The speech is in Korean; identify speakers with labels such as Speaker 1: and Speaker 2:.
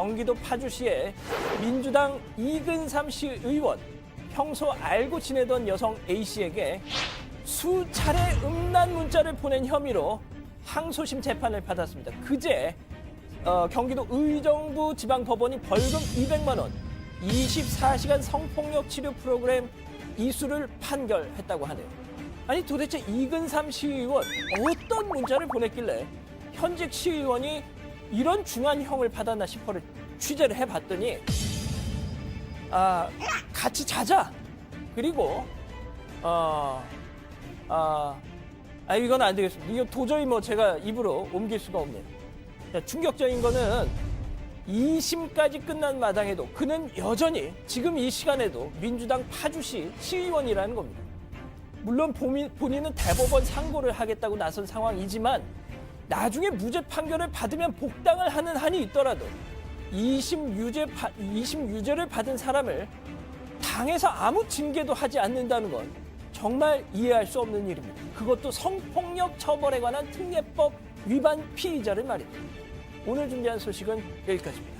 Speaker 1: 경기도 파주시의 민주당 이근삼 시 의원 평소 알고 지내던 여성 A 씨에게 수차례 음란 문자를 보낸 혐의로 항소심 재판을 받았습니다. 그제 어, 경기도 의정부 지방법원이 벌금 200만 원, 24시간 성폭력 치료 프로그램 이수를 판결했다고 하네요. 아니 도대체 이근삼 시의원 어떤 문자를 보냈길래 현직 시의원이 이런 중한 형을 받았나 싶어를 취재를 해봤더니 아 같이 자자 그리고 어, 아, 아 이건 안 되겠습니다. 이거 도저히 뭐 제가 입으로 옮길 수가 없네요. 자, 충격적인 거는 2심까지 끝난 마당에도 그는 여전히 지금 이 시간에도 민주당 파주시 시의원이라는 겁니다. 물론 본인, 본인은 대법원 상고를 하겠다고 나선 상황이지만 나중에 무죄 판결을 받으면 복당을 하는 한이 있더라도 2심 유죄, 파- 2심 유죄를 받은 사람을 당에서 아무 징계도 하지 않는다는 건 정말 이해할 수 없는 일입니다. 그것도 성폭력 처벌에 관한 특례법 위반 피의자를 말입니다. 오늘 준비한 소식은 여기까지입니다.